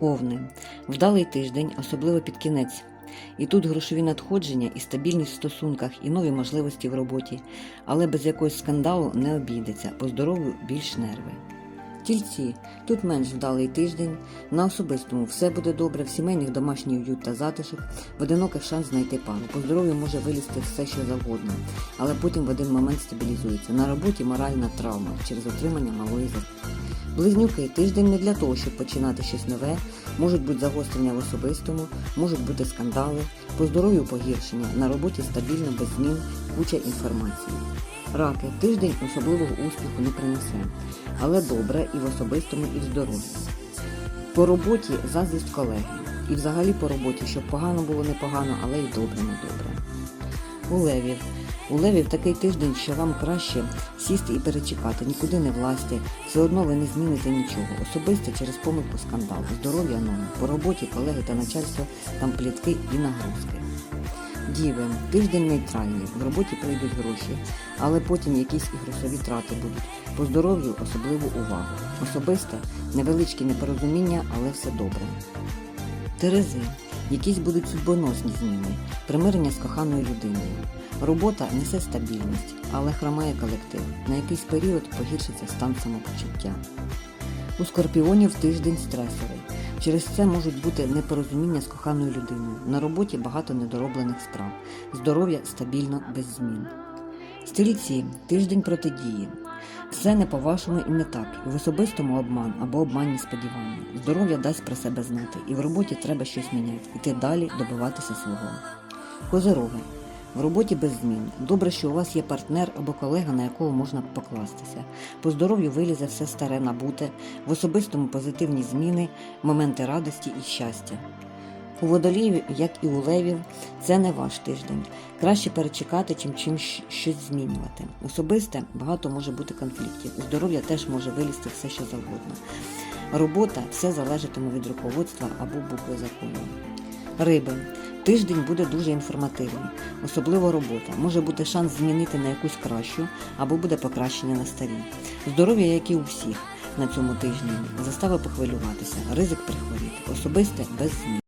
Овни. Вдалий тиждень, особливо під кінець. І тут грошові надходження, і стабільність в стосунках, і нові можливості в роботі, але без якогось скандалу не обійдеться, по здоров'ю більш нерви. Тільці, тут менш вдалий тиждень, на особистому все буде добре, в сімейних домашній уют та затишок, в одиноких шанс знайти пару. По здоров'ю може вилізти все, що завгодно, але потім в один момент стабілізується. На роботі моральна травма через отримання малої зарплати. Близнюки тиждень не для того, щоб починати щось нове, можуть бути загострення в особистому, можуть бути скандали, по здоров'ю погіршення, на роботі стабільно, без змін, куча інформації. Раки тиждень особливого успіху не принесе, але добре і в особистому, і в здоров'ї. По роботі заздрість колеги. І взагалі по роботі, щоб погано було непогано, але й добре не добре. У левів. У левів такий тиждень, що вам краще сісти і перечекати, нікуди не власти, все одно ви не зміните нічого. Особисто через помилку скандал, здоров'я норм, по роботі колеги та начальство там плітки і нагрузки. Діви, тиждень нейтральний, в роботі прийдуть гроші, але потім якісь і грошові трати будуть. По здоров'ю особливу увагу. Особисте невеличкі непорозуміння, але все добре. Терези. Якісь будуть судьбоносні зміни, примирення з коханою людиною. Робота несе стабільність, але хромає колектив. На якийсь період погіршиться стан самопочуття. У скорпіонів тиждень стресовий. Через це можуть бути непорозуміння з коханою людиною. На роботі багато недороблених справ. Здоров'я стабільно без змін. Стрільці тиждень протидії. Все не по-вашому і не так. І в особистому обман або обманні сподівання. Здоров'я дасть про себе знати, і в роботі треба щось міняти, іти далі, добиватися свого. Козироги. В роботі без змін. Добре, що у вас є партнер або колега, на якого можна покластися. По здоров'ю вилізе все старе набуте, в особистому позитивні зміни, моменти радості і щастя. У водоліїв, як і у левів, це не ваш тиждень. Краще перечекати, чим чим щось змінювати. Особисте багато може бути конфліктів. Здоров'я теж може вилізти все, що завгодно. Робота все залежатиме від руководства або букви закону. Риби. Тиждень буде дуже інформативний, особливо робота. Може бути шанс змінити на якусь кращу або буде покращення на старій. Здоров'я, як і у всіх на цьому тижні, застави похвилюватися, ризик прихворіти, особисте без змін.